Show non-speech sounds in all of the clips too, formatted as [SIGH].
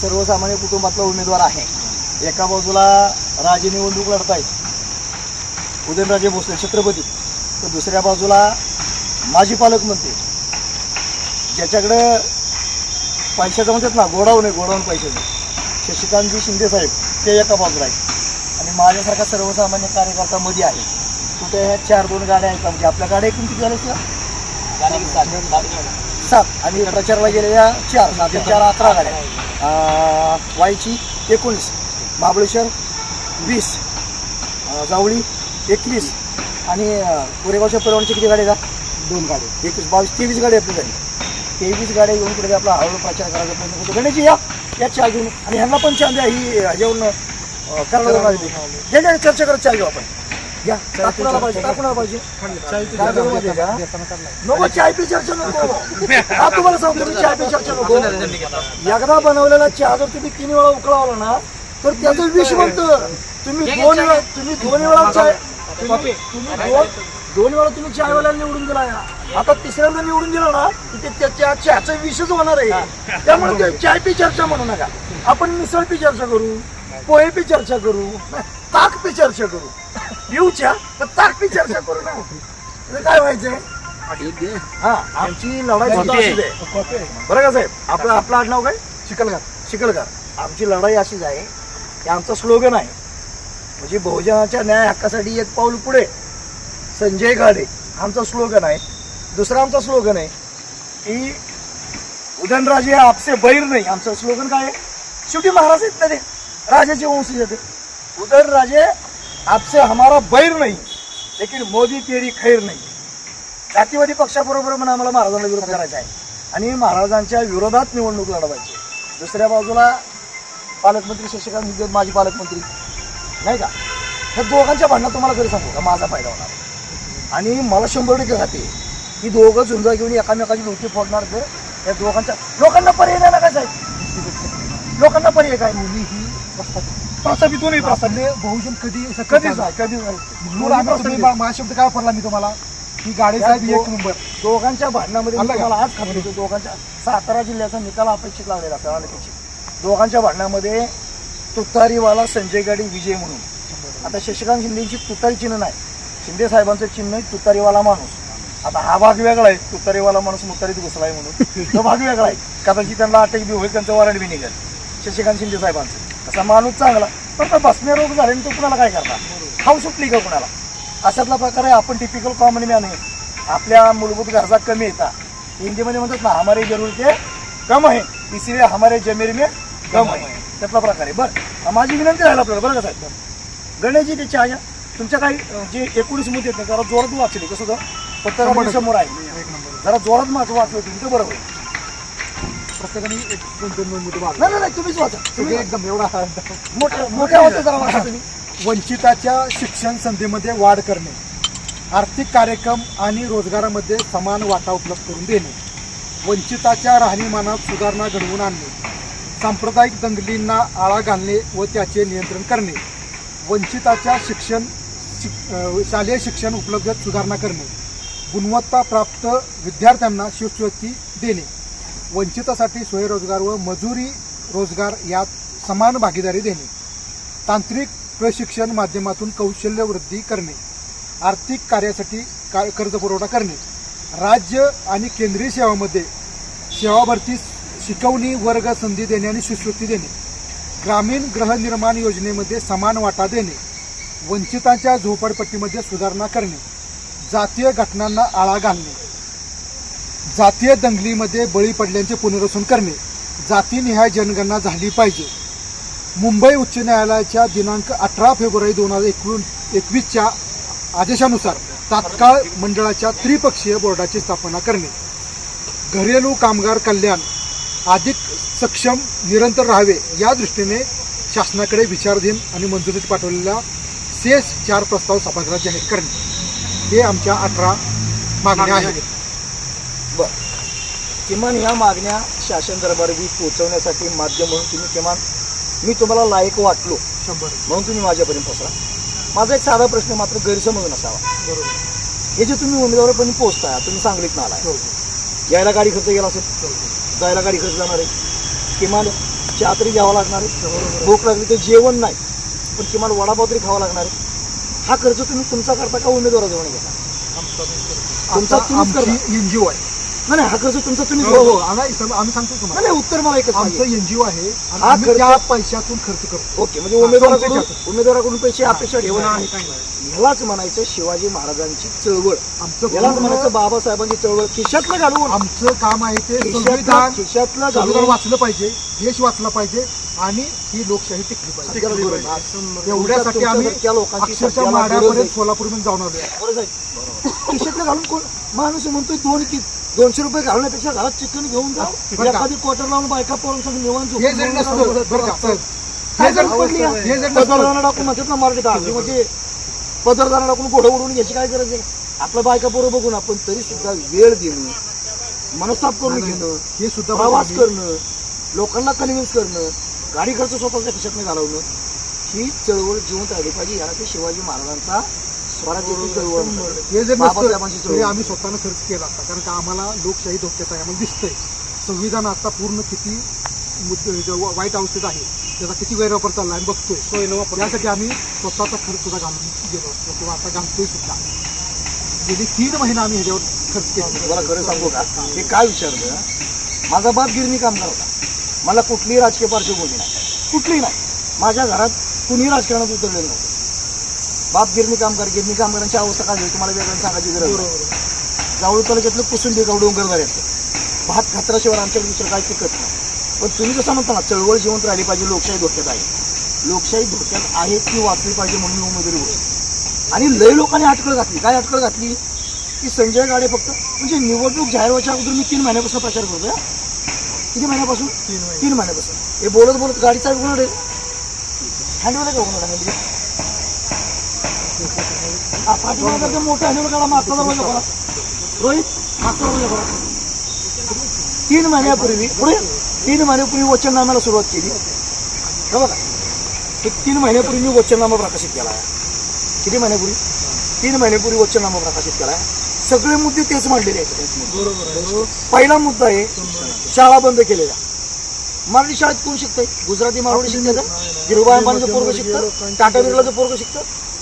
सर्वसामान्य कुटुंबातला उमेदवार आहे. एका बाजूला राजे निवडणूक लढत आहेत उदयनराजे भोसले छत्रपती. तर दुसऱ्या बाजूला माजी पालकमंत्री ज्याच्याकडे पैशाचं म्हणतात ना गोडाऊन आहे गोडाऊन पैशाचं. शशिकांतजी शिंदे साहेब ते एका बाजूला आहेत. आणि माझ्यासारखा सर्वसामान्य कार्यकर्ता मध्ये आहे. कुठे ह्या चार दोन गाड्या आहेत म्हणजे आपल्या गाड्या एकूण किती झाल्या सर? सात. आणि प्रचारला गेलेल्या चार सात चार अकरा गाड्या अं, वाईची एकोणीस महाबळेश्वर वीस जावळी एकवीस आणि कोरेगावच्या परवानची किती गाड्या आहेत? दोन गाडी एकवीस बावीस तेवीस गाड्या आपली झाली. तेवीस गाड्या घेऊन कुठे आपला हळूहळू प्रचार करायचा प्रयत्न करतो. गणेशजी या या चहा घेऊन आणि ह्यांना पण चहा द्या ही अं, करायला चर्चा करत चहा घेऊ आपण. घ्या. का कुणाला पाहिजे का कुणाला पाहिजे. काय करू माहिती आहे का? नको चाय पे चर्चा नको. हा तुम्हाला सांगतो मी चाय पे चर्चा नको. एकदा बनवलेला चहा जर तुम्ही तीन वेळा उकळवला ना तर त्याचं विष बनतं. तुम्ही दोन वेळा तुम्ही दोन वेळा चाय तुम्ही तुम्ही दोन दोन वेळा तुम्ही चायवाल्याला निवडून दिला या. आता तिसऱ्यांदा निवडून दिला ना की ते त्या त्या चहाचं विषच होणार आहे. त्यामुळे ते चाय पे चर्चा म्हणू नका. आपण मिसळ पे चर्चा करू पोहे पे चर्चा करू ताक पे चर्चा करू. चहा तर पे चर्चा करू ना. म्हणजे काय व्हायचंय? हा आमची लढाई आहे बरं का साहेब? आपलं आपलं आडनाव काय? चिखलगार शिकलकर आमची लढाई अशीच आहे. की आमचं स्लोगन आहे. म्हणजे बहुजनाच्या न्याय हक्कासाठी एक पाऊल पुढे. संजय गाडे आमचं स्लोगन आहे. दुसरं आमचं स्लोगन आहे की उदयनराजे आपसे बैर नाही. आमचं स्लोगन काय आहे? शेवटी महाराज आहेत ना ते. राजाचे वंशज आहेत. ते. उदयनराजे आपसे हमारा बैर नाही लेकिन मोदी तेरी खैर नाही। जातीवादी पक्षाबरोबर पण आम्हाला महाराजांना विरोध करायचा आहे. आणि महाराजांच्या विरोधात निवडणूक लढवायची दुसऱ्या बाजूला पालकमंत्री शशिकांत शिंदे माजी पालकमंत्री नाही का? ह्या दोघांच्या भांडणात तुम्हाला तरी सांगू का? माझा फायदा होणार आणि मला शंभर टक्के खाते ही दोघं झुंजा घेऊन एकामेकाची डोकी फोडणार तर या दोघांच्या लोकांना पर्याय नाही ना काय साहेब? लोकांना पर्याय काय दोन्ही ही दोन्ही प्रस्थापित आपले बहुजन कधी कधीच नाही कधीच नाही. म्हणून आम्ही तुम्ही. मा- माझा शब्द काय वापरला मी तुम्हाला? की गाडी साहेब एक नंबर. दोघांच्या भांडणामध्ये मी आलं का? तुम्हाला आज खात्री देतो. दोघांच्या सातारा जिल्ह्याचा निकाल अपेक्षित लागलेला असेल अनपेक्षित दोघांच्या भांडणामध्ये तुतारीवाला संजय गाडी विजय म्हणून. आता शशिकांत शिंदेची तुतारी चिन्ह नाही. शिंदे साहेबांचं चिन्ह आहे तुतारीवाला माणूस. आता हा भाग वेगळा आहे तुतारीवाला माणूस मुतारीत घुसलाय म्हणून. तो भाग वेगळा आहे. कदाचित त्यांना अटक बी होईल त्यांचं वॉरंट बी निघेल. शशिकांत शिंदे साहेबांचं. तसा माणूस चांगला पण तो बसण्या रोग झाले तो कुणाला काय करणार? खाऊ सुटली का कुणाला? अशातला प्रकार आहे आपण टिपिकल कॉमन मॅन आहे. आपल्या मूलभूत गरजा कमी येतात. हिंदीमध्ये म्हणतात ना हमारे जरूरते कम आहे इसलिए हमारे जमीर में कम आहे त्यातला प्रकार आहे. बरं माझी विनंती राहील आपल्याला बरं का साहेब? गणेशजी ते चहा घ्या. तुमच्या काही जे एकोणीस मुद्दे आहेत ना जरा जोरात वाचले कसं पत्रकार समोर आहे. जरा जोरात माझं वाचलं तुम्ही तर बरं होईल. प्रत्येकाने एक दोन दोन दोन मुद्दे वाढले नाही नाही, नाही तुम्हीच वाचा. तुम्ही सगळे एकदम एवढा मोठ्या मोठ्या वाचा जरा वाचा तुम्ही. वंचिताच्या शिक्षण संधीमध्ये वाढ करणे आर्थिक कार्यक्रम आणि रोजगारामध्ये समान वाटा उपलब्ध करून देणे वंचिताच्या राहणीमानात सुधारणा घडवून आणणे सांप्रदायिक दंगलींना आळा घालणे व त्याचे नियंत्रण करणे वंचिताच्या शिक्षण शिक अ, शालेय शिक्षण उपलब्धतेत सुधारणा करणे गुणवत्ता प्राप्त विद्यार्थ्यांना शिष्यवृत्ती देणे वंचितासाठी स्वयंरोजगार व मजुरी रोजगार यात समान भागीदारी देणे. तांत्रिक प्रशिक्षण माध्यमातून कौशल्य वृद्धी करणे. आर्थिक कार्यासाठी का कर्ज पुरवठा करणे. राज्य आणि केंद्रीय सेवामध्ये सेवा भरती शिकवणी वर्ग संधी देणे आणि शिष्यवृत्ती देणे. ग्रामीण गृहनिर्माण योजनेमध्ये समान वाटा देणे. वंचितांच्या झोपडपट्टीमध्ये सुधारणा करणे. जातीय घटनांना आळा घालणे. जातीय दंगलीमध्ये बळी पडल्यांचे पुनर्वसन करणे जातीनिहाय जनगणना झाली पाहिजे. मुंबई उच्च न्यायालयाच्या दिनांक अठरा फेब्रुवारी दोन हजार एकूण एकवीसच्या आदेशानुसार तात्काळ मंडळाच्या त्रिपक्षीय बोर्डाची स्थापना करणे. घरेलू कामगार कल्याण अधिक सक्षम निरंतर राहावे या दृष्टीने शासनाकडे विचारधीन आणि मंजुरीत पाठवलेला सेस चार प्रस्ताव सभागृहात जाहीर करणे. हे आमच्या अठरा मागण्या आहेत. बर. किमान ह्या मागण्या शासन दरबारी पोहोचवण्यासाठी माध्यम म्हणून तुम्ही किमान मी तुम्हाला लायक वाटलो. शंभर म्हणून तुम्ही माझ्यापर्यंत पोहोचला. माझा एक साधा प्रश्न मात्र गैरसमज नसावा बरोबर. हे जे तुम्ही उमेदवारापर्यंत पोहोचताय तुम्ही सांगलीत ना आलाय हो, यायला गाडी खर्च गेला असेल? हो. जायला गाडी खर्च जाणार आहे. किमान चहा तरी घ्यावा लागणार आहे. भूक लागली तर जेवण नाही पण किमान वडापाव तरी खावा लागणार आहे. हा खर्च तुम्ही तुमचा करता का उमेदवाराजवळ घेता? तुमचा आता तुम्हीच करता. आमची एनजीओ आहे. नाही हा खर्च तुमचा तुम्हीच हो हो. आम्ही सांगतो नाही तुम्हाला. नाही, उत्तर मला एकच आमचं. एनजीओ आहे आम्ही त्या पैशातून खर्च करतो. ओके म्हणजे उमेदवाराकडून उमेदवाराकडून पैसे अपेक्षा ठेवू नाही, नये काही नाही. ह्यालाच म्हणायचं शिवाजी महाराजांची चळवळ. आमचं यालाच म्हणायचं बाबासाहेबांची चळवळ. खिशातलं घालून. आमचं काम आहे ते खिशातलं संविधान खिशातलं घालून वाचलं पाहिजे देश वाचला पाहिजे आणि ही लोकशाही टिकली पाहिजे. एवढ्यासाठी आम्ही तुमच्यासारख्या लोकांची अक्षरशः सध्याला गरज माड्यापर्यंत आहे. सोलापूरपर्यंत जाऊन जाईल. खिशातलं घालून कोण माणूस म्हणतोय दोन कि दोनशे रुपये घालण्यापेक्षा घरात चिकन घेऊन जा बरं का? एखादी क्वार्टर लावून बायका पोरून सांग निवांत झोपून हे जर जाऊन नसतं राहतो. बरं का साहेब, काय हे जर गरज पडली आहे? हे जर नसतं पदरदाना टाकून म्हणतात ना आगदी म्हणजे पदरदाना टाकून घोडं उडवून घ्यायची काय गरज आहे आपलं बायका पोरं बघून आपण तरी सुद्धा वेळ देणं मनस्ताप करून घेणं हे सुद्धा प्रवास करणं लोकांना कन्व्हिन्स करणं गाडी खर्च स्वतःच्या खिशातनं घालवणं ही चळवळ जिवंत राहिली पाहिजे याला ते शिवाजी महाराजांचा. हे जर बाबासाहेबांची नसतं. आम्ही स्वतःनं खर्च केला असता. कारण का आम्हाला लोकशाही धोक्यात आहे. आम्हाला दिसतंय. संविधान आता पूर्ण किती जे वाईट अवस्थेत आहे. त्याचा किती गैरवापर चालला आहे बघतोय. यासाठी आम्ही स्वतःचा खर्च सुद्धा घालून गेलो असतो. किंवा आता घालतोय सुद्धा. गेली तीन महिने आम्ही ह्याच्यावर खर्च केला. तुम्हाला खरं सांगू का? हे काय विचारलं माझा बाप गिरणी काम करता मला कुठलीही राजकीय पार्श्वभूमी नाही. कुठलीही नाही. माझ्या घरात कुणीही राजकारणात उतरलेलं नव्हतं. बाप गिरणी काम कर गिरणी कामगारांची अवस्था काय झाली? तुम्हाला वेगळं सांगायची गरज नाही. जावळी तालुक्यातलं कुसुंबी गाव डोंगरदार येतं भात खाचराशिवाय आमच्याकडे दुसरं काय पिकत नाही. पण तुम्ही जसं म्हणता ना चळवळ जिवंत राहिली पाहिजे लोकशाही धोक्यात आहे. लोकशाही धोक्यात आहे ती वाचली पाहिजे म्हणून उमेदवारी होती आणि लय लोकांनी अटकळ घातली. काय अटकळ घातली? की संजय गाडे फक्त म्हणजे निवडणूक जाहीर व्हायच्या अगोदर मी तीन महिन्यापासून प्रचार करतोय. किती महिन्यापासून? तीन महिन्यापासून. हे बोलत बोलत गाडी चालू आहे. हँडवर का होणार हँडवर हा पाठीमागे मोठं हँडवर काढा मागचा दरवाजा खोला. रोहित मागचा दरवाजा खोला. तीन महिन्यापूर्वी पुढे तीन महिन्यापूर्वी वचननाम्याला सुरुवात केली. बघा. हे तीन महिन्यापूर्वी मी वचननामा प्रकाशित केला आहे. किती महिन्यापूर्वी? तीन महिन्यापूर्वी वचननामा प्रकाशित केला आहे. सगळे मुद्दे तेच मांडलेले आहेत. पहिला मुद्दा आहे शाळा बंद केलेल्या. मराठी शाळेत कोण शिकतंय? गुजराती मारवाडी शिकतं गिरुबाई अंबानीचं पोरग शिकतं? टाटा बिर्लाचं पोरग शिकतं?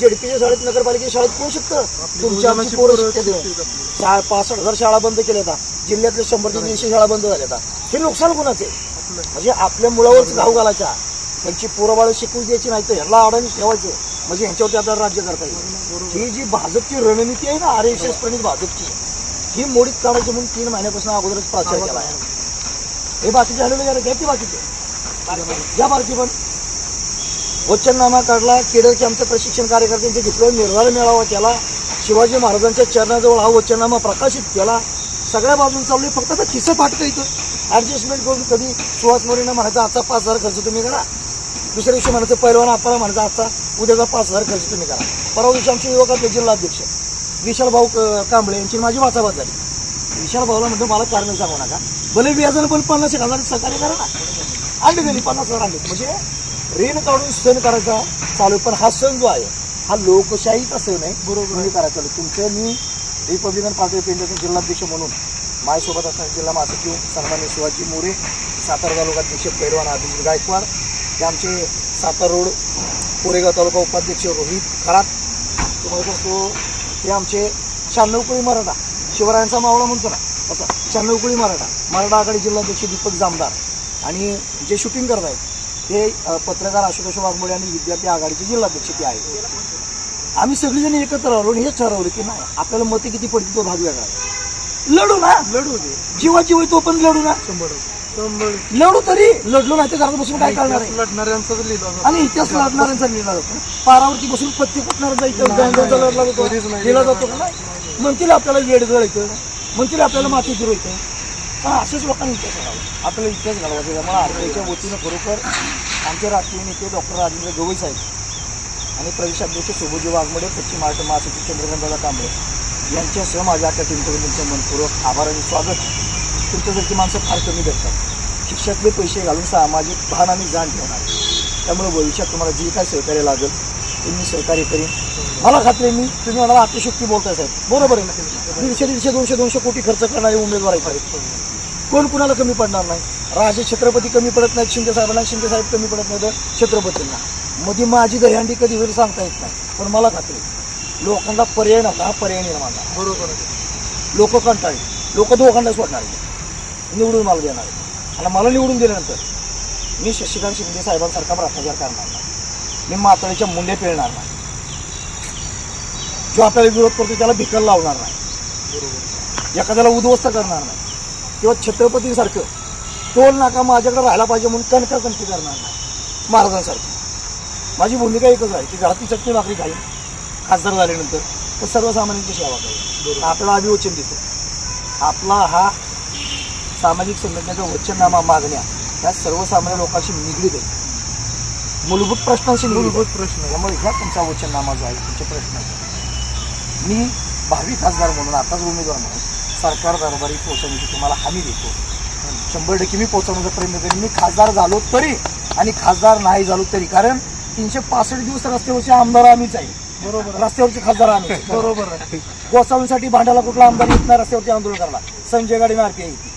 जेडपीच्या शाळेत नगरपालिकेच्या शाळेत कोण शिकतं? तुमच्या आमची पोरं शिकतात शाळा पासष्ट हजार शाळा बंद केल्या आता. जिल्ह्यातले शंभर ते दीडशे शाळा बंद झाल्या आता. हे नुकसान कोणाचे म्हणजे आपल्या मुलावरच घाव घालायचा. त्यांची पोरबाळ शिकवू द्यायची नाही तर ह्याला अडाणी ठेवायचं. म्हणजे ह्यांच्यावरती आपल्याला राज्य करता येईल. ही जी भाजपची रणनीती आहे ना आर एस एस प्रणित भाजपची ही मोडीत काढायची म्हणून तीन महिन्यापासून अगोदरच प्रचार केला आहे. हे बाकीचे हलवले गेले. घ्या की बाकीचे. घ्या बारकी पण. वचननामा काढला. केडरचे आमचे प्रशिक्षण कार्यकर्त्यांचे घेतलं. निर्धार मिळावा केला. शिवाजी महाराजांच्या चरणाजवळ हा वचननामा प्रकाशित केला. सगळ्या बाजून चालली फक्त आता खिसं फाटतं इथं. ॲडजस्टमेंट करून कधी सुहास मोरीनं म्हणायचा आजचा पाच हजार खर्च तुम्ही करा. दुसऱ्या दिवशी म्हणायचं पहिलवान आपला म्हणायचा आजचा उद्याचा पाच हजार खर्च तुम्ही करा. परवा दिवशी आमचे युवकातले जिल्हाध्यक्ष विशाल भाऊ कांबळे यांची माझी वाचावाच झाली विशाल भाऊला म्हणतो मला कारण सांगू नका. भले व्याजानं पण पन्नास एक हजार सहकार्य करा ना. आणले त्यांनी पन्नास हजार आणले म्हणजे ऋण काढून सण करायचा चालू. पण हा सण जो आहे हा लोकशाहीचा सण आहे. बरोबर म्हणजे करायचा चालू. तुमचं मी रिपब्लिकन पार्टी ऑफ इंडियाचे जिल्हाध्यक्ष म्हणून. माझ्यासोबत असणारे जिल्हा महासचिव सन्मान्य शिवाजी मोरे सातारा तालुकाध्यक्ष पैलवान अभिजित गायकवाड हे आमचे सातारा रोड कोरेगाव तालुका उपाध्यक्ष रोहित खरात. तुम्हाला सांगतो हे आमचे शहाण्णवकुळी मराठा शिवरायांचा मावळा म्हणतो ना असा शहाण्णवकुळी मराठा मराठा आघाडी जिल्हाध्यक्ष दीपक जामदार. आणि जे शूटिंग करत आहेत ते पत्रकार आशुतोष वाघमोडे आणि विद्यार्थी आघाडीचे जिल्हाध्यक्ष ते आहेत आम्ही सगळेजण एकत्र आलो आणि हेच ठरवलं की नाही आपल्याला मते किती पडतील तो भाग वेगळा. लढू ना! लढू दे. जीवा जीव तो पण लढू ना. शंभर लढू तरी. लढलो नाही तर घरात बसून काय करणार आहे? लढणाऱ्यांचाच लिहिला आणि इतिहास लढणाऱ्यांचा लिहिला जातो पारावरती बसून पत्ती गांधींचा लढला जातो. लिहिला जातो का नाही? म्हणतील आपल्याला वेड गळायचं म्हणतील आपल्याला माती फिरवायचं. पण असेच लोकांनी इतिहास घालावा आपल्याला इतिहास घालवायचा त्यामुळे आरपीआयच्या वतीनं खरोखर आमचे राजकीय नेते डॉक्टर राजेंद्र गवई साहेब आणि प्रदेशाध्यक्ष सुभोजी वाघमोडे पश्चिम महाराष्ट्र महासचिव चंद्रकांतदादा कांबळे यांच्यासह माझ्या आता टीमकडून तुमचं मनपूर्वक आभार आणि स्वागत. तुमच्यासारखी माणसं फार कमी भेटतात. शिक्षकले पैसे घालून सामाजिक भान आणि जाण ठेवणार. त्यामुळे भविष्यात तुम्हाला जी काय सहकार्य लागेल ते मी सहकार्य करीन. मला खात्री मी तुम्ही मला अतिशक्ती बोलताय साहेब. बरोबर आहे ना. दीडशे दीडशे दोनशे दोनशे कोटी खर्च करणारे उमेदवार आहेत. कोण कुणाला कमी पडणार नाही? राजे छत्रपती कमी पडत नाहीत शिंदे साहेबांना शिंदे साहेब कमी पडत नाहीत छत्रपतींना. मध्ये माझी दहीहंडी कधी होईल सांगता येत नाही पण मला खात्री लोकांना पर्याय नव्हता हा पर्याय निर्माण झाला. बरोबर लोक कंटाळी लोक दोघांना सोडणार आहेत. निवडून मला देणार. आणि मला निवडून दिल्यानंतर मी शशिकांत शिंदे साहेबांसारखा भ्रष्टाचार करणार नाही. मी मातळीच्या मुंडे पिळणार नाही. जो आपल्याला विरोध करतो त्याला भिकल लावणार नाही. एखाद्याला उद्ध्वस्त करणार नाही. किंवा छत्रपतींसारखं टोल नाका माझ्याकडे राहायला पाहिजे म्हणून कणका कणकी करणार नाही. महाराजांसारखी. माझी भूमिका एकच आहे की घरातली चटणी भाकरी खाईन. खासदार झाल्यानंतर तर सर्वसामान्यांची सेवा करेल आपल्याला अभिवचन देतो. आपला हा सामाजिक संघटनेचा वचननामा मागण्या त्या सर्वसामान्य लोकांशी निगडीत आहे मूलभूत प्रश्नांशी. मूलभूत प्रश्न. त्यामुळे ह्या तुमचा वचननामा जो आहे तुमचे प्रश्न. मी भावी खासदार म्हणून आताच उमेदवार म्हणून सरकार दरबारी पोहोचवण्याची तुम्हाला हमी देतो. शंभर टक्के मी पोहोचवण्याचा प्रयत्न करेन. मी खासदार झालो तरी आणि खासदार नाही झालो तरी. कारण तीनशे पासष्ट दिवस रस्त्यावरचे आमदार आम्हीच आहे. बरोबर. रस्त्यावरचे खासदार आम्ही. बरोबर. गोसावीसाठी भांड्याला कुठला आमदार येत नाही रस्त्यावरती आंदोलन करायला. संजय गाडी आरपीआय येते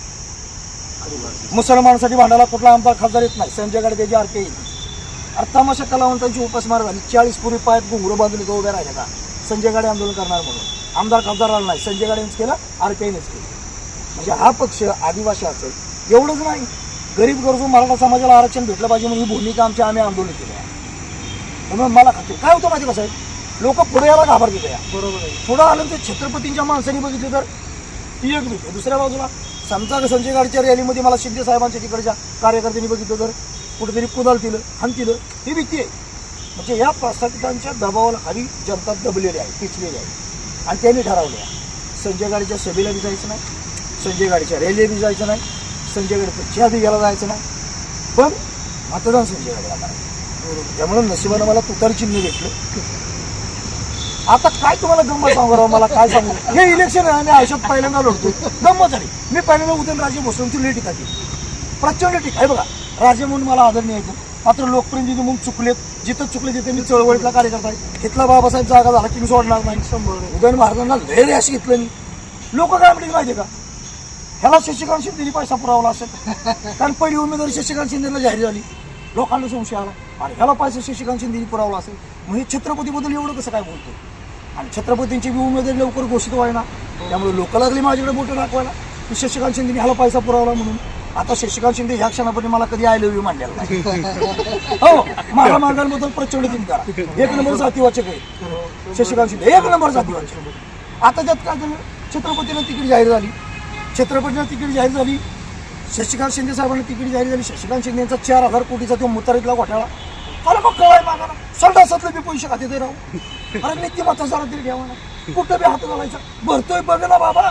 मुसलमानांसाठी भांड्याला कुठला आमदार खासदार येत नाही. संजय गाडी त्याची आरपीआय येते अरे तमाशा कलावंतांची उपासमार झाली. चाळीस पूर्वी पायात घुंगरू बांधून उभ्या राहिल्या का? संजय गाडी आंदोलन करणार म्हणून. आमदार खासदार आला नाही. संजय गाडीनेच केलं आरपीआयनेच केलं. म्हणजे हा पक्ष आदिवासी असेल. एवढंच नाही. गरीब गरजू मराठा समाजाला आरक्षण भेटलं पाहिजे म्हणून ही भूमिका आमची आम्ही आंदोलन केलं आहे. त्यामुळे मला खात्री काय होतं माहिती का साहेब? लोक पुढे यायला घाबरते या. बरोबर आहे. पुढं आलं तर छत्रपतींच्या माणसांनी बघितलं तर ती एक भीती दुसऱ्या बाजूला समजा का संजय गाडच्या रॅलीमध्ये मला शिंदे साहेबांच्या तिकडच्या कार्यकर्त्यांनी बघितलं तर कुठेतरी कुदाल तिलं हाणतिलं ही भीती आहे. म्हणजे या प्रस्थापितांच्या दबावाला खाली जनता दबलेली आहे पिचलेली आहे. आणि त्यांनी ठरवलं. संजय गाडीच्या सभेला बी जायचं नाही संजय गाडीच्या रेल्वे बी जायचं नाही संजय गाडी चहा बी घ्यायला जायचं नाही. पण मतदान संजय गाडीला करायचं. त्यामुळे नशिबानं मला तुतार चिन्ह भेटलं. आता काय तुम्हाला गंमत सांगू राव? मला काय सांगू? हे इलेक्शन आहे आम्ही आयुष्यात पहिल्यांदा लढतो गंमत झाली मी पहिल्यांदा उदयनराजे भोसलेंची लेट टीका केली. प्रचंड टीका. आहे बघा राजे म्हणून मला आदरणीय नाही येतो मात्र लोकप्रतिनिधी म्हणून चुकलेत. जिथं चुकले तिथे मी चळवळीतला कार्यकर्ता आहे. इथला बाबासाहेब जागा झाला की मी सोडणार नाही. उदयन महाराजांना लय रेस घेतलं मी. लोक काय म्हणतील माहिती का? ह्याला शशिकांत शिंदेनी पैसा पुरवला असेल. [LAUGHS] कारण पहिली उमेदवारी शशिकांत शिंदेला जाहीर झाली. लोकांना संशय आला. आणि ह्याला पैसा शशिकांत शिंदेनी पुरवला असेल. मग हे छत्रपतीबद्दल एवढं कसं काय बोलतो आणि छत्रपतींची बी उमेदवारी लवकर घोषित व्हायना. त्यामुळे लोक लागली माझ्याकडे बोटं दाखवायला. की शशिकांत शिंदेने ह्याला पैसा पुरवला म्हणून. आता शशिकांत शिंदे ह्या क्षणापर्यंत मला कधी आय लव्ह यू मांडलेला नाही. हो माझ्या मागांबद्दल प्रचंड दिन करा एक नंबर जातीवाचक आहे. शशिकांत शिंदे एक नंबर जातीवाचक आता त्यात काय झालं? छत्रपतीनं तिकीट जाहीर झाली. छत्रपतीनं तिकीट जाहीर झाली. शशिकांत शिंदे साहेबांना तिकीट जाहीर झाली. शशिकांत शिंदे यांचा चार हजार कोटीचा तो मुतारीतला घोटाळा. अरे मग कळाय मागाला संडासातले मी पैसे खाते ते राहू. अरे नीतिमत्ता जरा तरी घ्यावा ना. कुठं बी हात घालायचा. भरतोय बघ ना बाबा.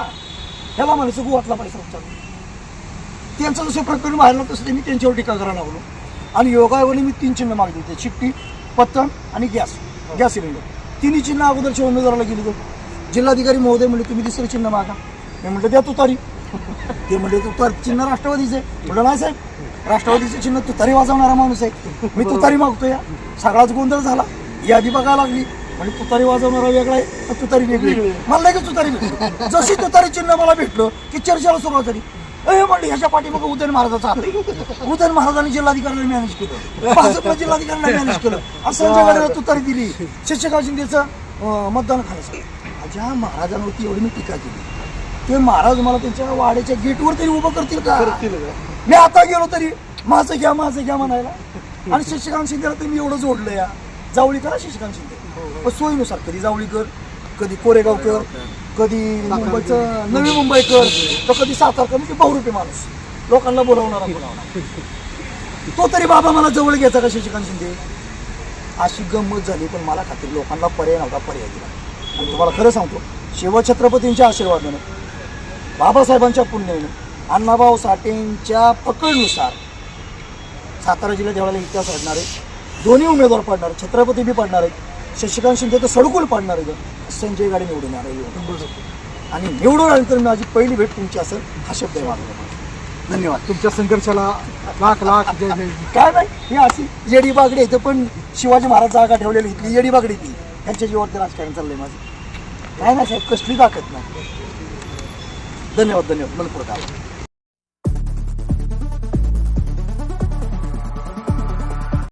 ह्याला म्हणायचं गुवातला पैसा उचलला त्यांचं जसं प्रकरण नव्हतं तसं ते मी त्यांच्यावर टीका करायला लागलो. आणि योगायोगाने मी तीन चिन्ह मागली होती. चिठ्ठी पत्तन आणि गॅस. Gas cylinder. तिन्ही चिन्ह अगोदरच्या उमेदवाराला गेली होती. जिल्हाधिकारी महोदय म्हणले तुम्ही दुसरं चिन्ह मागा. मी म्हटलं द्या तुतारी. [LAUGHS] ते म्हणले तुतार चिन्ह राष्ट्रवादीचे म्हटलं नाही साहेब. राष्ट्रवादीचे चिन्ह तुतारी वाजवणारा माणूस आहे. मी तुतारी मागतो या सगळाच गोंधळ झाला. यादी बघायला लागली. म्हणजे तुतारी वाजवणारा वेगळा आहे तुतारी वेगळी मला लगेच तुतारी भेटली? जशी तुतारी चिन्ह मला भेटलं की चर्चेला सुरुवात झाली. ए म्हणले ह्याच्या पाठीमागं उदयन महाराजाचा हात. उदयन महाराजांनी जिल्हाधिकाऱ्याला मॅनेज केलं. भाजपनं जिल्हाधिकाऱ्याला मॅनेज केलं. आणि संजय गाडीला तुतारी दिली. शशिकांत शिंदेचं मतदान खायचं ज्या महाराजांवरती एवढी मी टीका केली ते महाराज मला त्यांच्या वाड्याच्या गेटवर तरी उभं करतील का? मी आता गेलो तरी माझं घ्या माझं घ्या म्हणायला. आणि शशिकांत शिंदेला तर मी एवढं जोडलं या. जावळी करा शशिकांत शिंदे. पण सोयीनुसार कधी जावळीकर? कधी कोरेगावकर कधी मुंबईचं नवी मुंबईकर तर कधी सातारकर म्हणजे बहुरूपी माणूस. लोकांना बोलावणारा बोलावणार तो तरी बाबा मला जवळ घ्यायचा का शशिकांत शिंदे? अशी गंमत झाली पण मला खात्री लोकांना पर्याय नव्हता पर्याय दिला. आणि तुम्हाला खरं सांगतो शिवछत्रपतींच्या आशीर्वादानं बाबासाहेबांच्या पुण्यानं अण्णाभाऊ साठेंच्या पकडनुसार सातारा जिल्ह्यात एवढ्याला इतिहास घडणार आहे दोन्ही उमेदवार पडणार छत्रपती बी पडणार आहेत शशिकांत शिंदे तर सडकुल पाडणार आहे संजय गाडी निवडून आहे आणि निवडून आल्यानंतर माझी पहिली भेट तुमची असेल हा शब्द आहे माझा धन्यवाद. तुमच्या संघर्षाला लाख लाख जय जय. काय नाही ही अशी येडी बागडी इथं पण शिवाजी महाराज जागा ठेवलेली इथली येडी बागडी ती. त्यांच्या जीवावरती राजकारण चाललंय माझं. काय नाही साहेब कसली ताकद नाही. धन्यवाद धन्यवाद. मनपूर्वक आभार